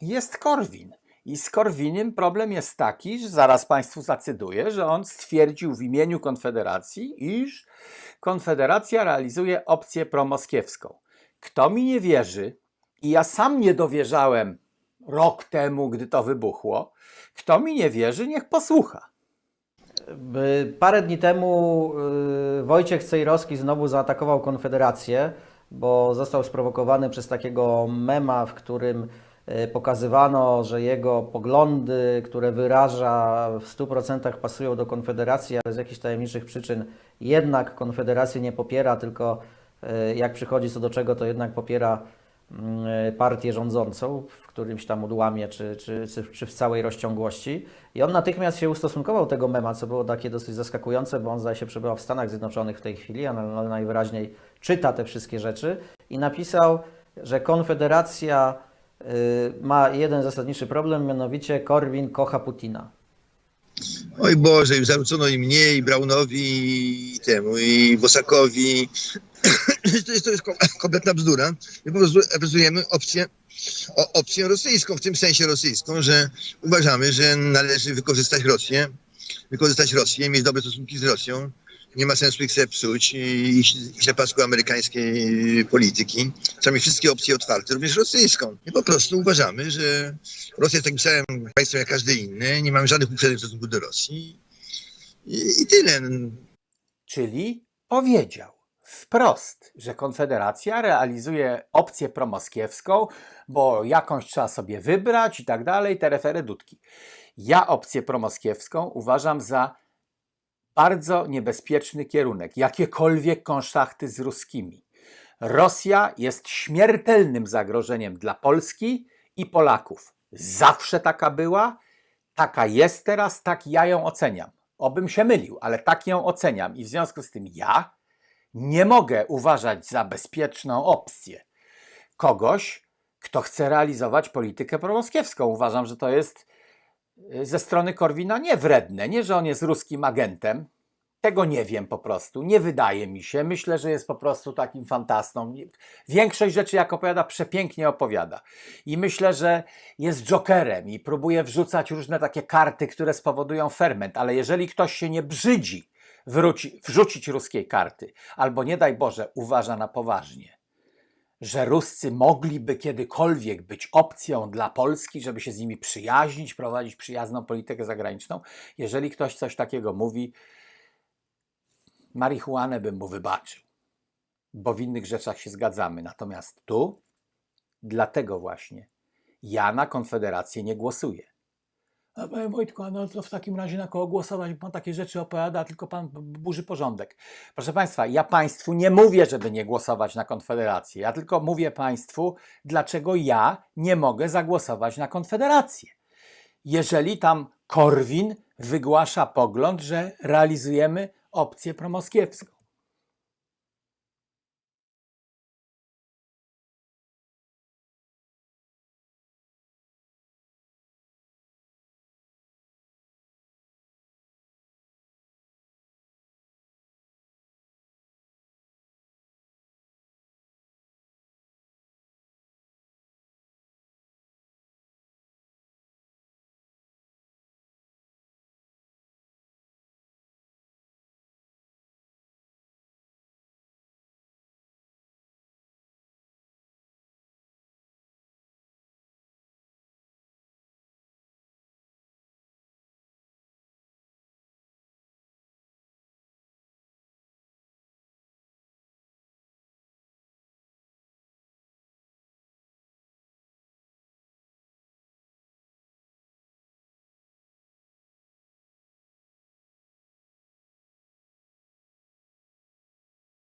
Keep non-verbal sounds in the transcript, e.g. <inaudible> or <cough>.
jest Korwin. I z Korwinem problem jest taki, że zaraz Państwu zacytuję, że on stwierdził w imieniu Konfederacji, iż Konfederacja realizuje opcję promoskiewską. Kto mi nie wierzy, i ja sam nie dowierzałem rok temu, gdy to wybuchło, kto mi nie wierzy, niech posłucha. Parę dni temu y, Wojciech Cejrowski znowu zaatakował Konfederację, bo został sprowokowany przez takiego mema, w którym pokazywano, że jego poglądy, które wyraża w 100% pasują do Konfederacji, ale z jakichś tajemniczych przyczyn jednak Konfederacji nie popiera, tylko y, jak przychodzi co do czego, to jednak popiera mm, partię rządzącą w którymś tam odłamie, czy, czy, czy, czy w całej rozciągłości. I on natychmiast się ustosunkował tego mema, co było takie dosyć zaskakujące, bo on zdaje się przebywa w Stanach Zjednoczonych w tej chwili, ale najwyraźniej czyta te wszystkie rzeczy i napisał, że Konfederacja ma jeden zasadniczy problem, mianowicie Korwin kocha Putina. Oj Boże, już zarzucono i mnie, i Braunowi, i temu, i Bosakowi. <clears throat> To jest, to jest kom- <clears throat> kompletna bzdura. My po prostu reprezentujemy opcję, opcję rosyjską, w tym sensie rosyjską, że uważamy, że należy wykorzystać Rosję, wykorzystać Rosję, mieć dobre stosunki z Rosją. Nie ma sensu ich sobie psuć i iść pasku amerykańskiej polityki. Trzeba mieć wszystkie opcje otwarte, również rosyjską. I po prostu uważamy, że Rosja jest takim samym państwem jak każdy inny, nie mamy żadnych uprzedzeń w stosunku do Rosji. I, i tyle. Czyli powiedział wprost, że Konfederacja realizuje opcję promoskiewską, bo jakąś trzeba sobie wybrać i tak dalej, te refery dudki. Ja opcję promoskiewską uważam za bardzo niebezpieczny kierunek, jakiekolwiek konszachty z ruskimi. Rosja jest śmiertelnym zagrożeniem dla Polski i Polaków. Zawsze taka była, taka jest teraz, tak ja ją oceniam. Obym się mylił, ale tak ją oceniam i w związku z tym ja nie mogę uważać za bezpieczną opcję kogoś, kto chce realizować politykę promoskiewską. Uważam, że to jest ze strony Korwina niewredne. Nie, że on jest ruskim agentem. Tego nie wiem po prostu. Nie wydaje mi się. Myślę, że jest po prostu takim fantastą. Większość rzeczy, jak opowiada, przepięknie opowiada. I myślę, że jest jokerem i próbuje wrzucać różne takie karty, które spowodują ferment. Ale jeżeli ktoś się nie brzydzi wróci, wrzucić ruskiej karty, albo nie daj Boże, uważa na poważnie, że Ruscy mogliby kiedykolwiek być opcją dla Polski, żeby się z nimi przyjaźnić, prowadzić przyjazną politykę zagraniczną, jeżeli ktoś coś takiego mówi, marihuanę bym mu wybaczył, bo w innych rzeczach się zgadzamy. Natomiast tu, dlatego właśnie, ja na Konfederację nie głosuję. Panie Wojtku, no to w takim razie na kogo głosować? Pan takie rzeczy opowiada, tylko pan burzy porządek. Proszę Państwa, ja Państwu nie mówię, żeby nie głosować na Konfederację. Ja tylko mówię Państwu, dlaczego ja nie mogę zagłosować na Konfederację. Jeżeli tam Korwin wygłasza pogląd, że realizujemy opcję promoskiewską.